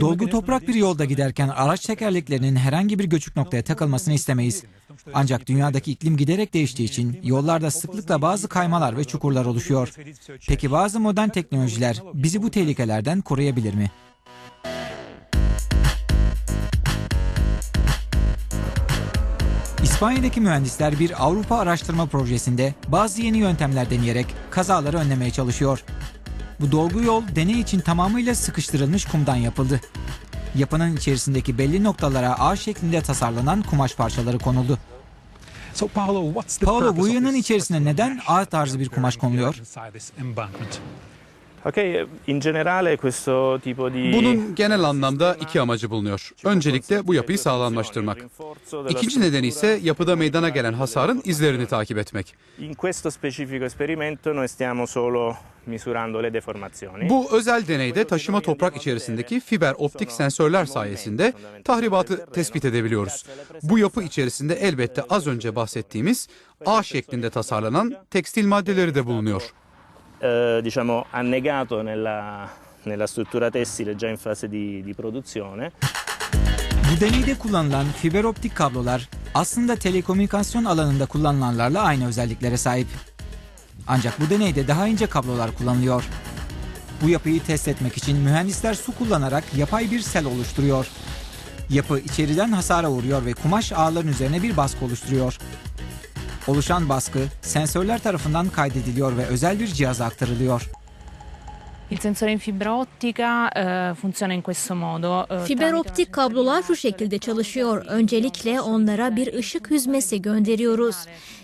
Dolgu toprak bir yolda giderken araç tekerleklerinin herhangi bir göçük noktaya takılmasını istemeyiz. Ancak dünyadaki iklim giderek değiştiği için yollarda sıklıkla bazı kaymalar ve çukurlar oluşuyor. Peki bazı modern teknolojiler bizi bu tehlikelerden koruyabilir mi? İspanya'daki mühendisler bir Avrupa araştırma projesinde bazı yeni yöntemler deneyerek kazaları önlemeye çalışıyor. Bu dolgu yol deney için tamamıyla sıkıştırılmış kumdan yapıldı. Yapının içerisindeki belli noktalara ağ şeklinde tasarlanan kumaş parçaları konuldu. Paolo, bu this içerisine neden ağ tarzı bir kumaş konuluyor? Bunun genel anlamda iki amacı bulunuyor. Öncelikle bu yapıyı sağlamlaştırmak. İkinci nedeni ise yapıda meydana gelen hasarın izlerini takip etmek. Bu özel deneyde taşıma toprak içerisindeki fiber optik sensörler sayesinde tahribatı tespit edebiliyoruz. Bu yapı içerisinde elbette az önce bahsettiğimiz A şeklinde tasarlanan tekstil maddeleri de bulunuyor. Eh, diciamo annegato nella, nella struttura tessile già in fase di, di produzione. Bu deneyde kullanılan fiber optik kablolar aslında telekomünikasyon alanında kullanılanlarla aynı özelliklere sahip. Ancak bu deneyde daha ince kablolar kullanılıyor. Bu yapıyı test etmek için mühendisler su kullanarak yapay bir sel oluşturuyor. Yapı içeriden hasara uğruyor ve kumaş ağların üzerine bir baskı oluşturuyor. Oluşan baskı sensörler tarafından kaydediliyor ve özel bir cihaza aktarılıyor. Il sensore in fibra ottica eh, funziona in questo modo. eh, Fiber optik kablolar şu şekilde çalışıyor. Öncelikle onlara bir ışık hüzmesi gönderiyoruz.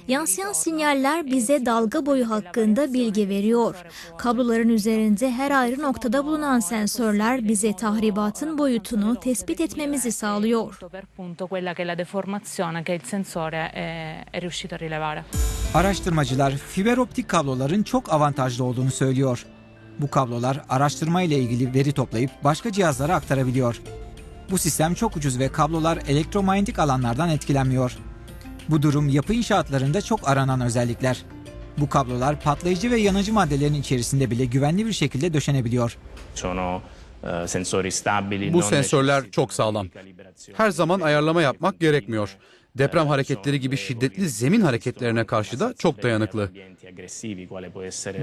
Yansıyan sinyaller bize dalga boyu hakkında bilgi veriyor. Kabloların üzerinde her ayrı noktada bulunan sensörler bize tahribatın boyutunu tespit etmemizi sağlıyor. per punto quella che è la deformazione che il sensore è, è riuscito a rilevare. Araştırmacılar fiber optik kabloların çok avantajlı olduğunu söylüyor. Bu kablolar araştırma ile ilgili veri toplayıp başka cihazlara aktarabiliyor. Bu sistem çok ucuz ve kablolar elektromanyetik alanlardan etkilenmiyor. Bu durum yapı inşaatlarında çok aranan özellikler. Bu kablolar patlayıcı ve yanıcı maddelerin içerisinde bile güvenli bir şekilde döşenebiliyor. Eh. Bu sensörler çok sağlam. Her zaman ayarlama yapmak gerekmiyor. Deprem hareketleri gibi şiddetli zemin hareketlerine karşı da çok dayanıklı.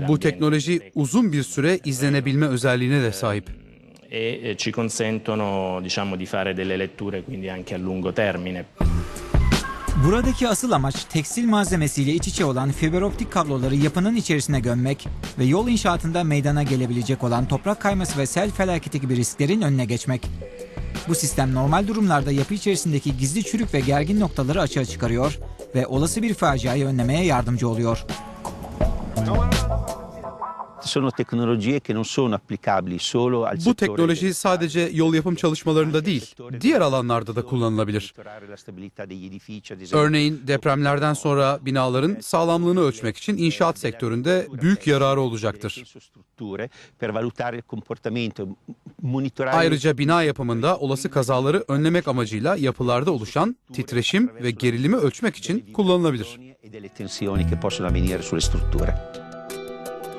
Bu teknoloji uzun bir süre izlenebilme özelliğine de sahip. e eh, ci consentono diciamo di fare delle letture quindi anche a lungo termine. Buradaki asıl amaç tekstil malzemesiyle iç içe olan fiber optik kabloları yapının içerisine gömmek ve yol inşaatında meydana gelebilecek olan toprak kayması ve sel felaketi gibi risklerin önüne geçmek. Bu sistem normal durumlarda yapı içerisindeki gizli çürük ve gergin noktaları açığa çıkarıyor ve olası bir faciayı önlemeye yardımcı oluyor. sono Bu settore teknoloji sadece yol yapım çalışmalarında değil, diğer alanlarda da kullanılabilir. Örneğin depremlerden sonra binaların sağlamlığını ölçmek için inşaat sektöründe büyük yararı olacaktır. Ayrıca bina yapımında olası kazaları önlemek amacıyla yapılarda oluşan titreşim ve gerilimi ölçmek için kullanılabilir.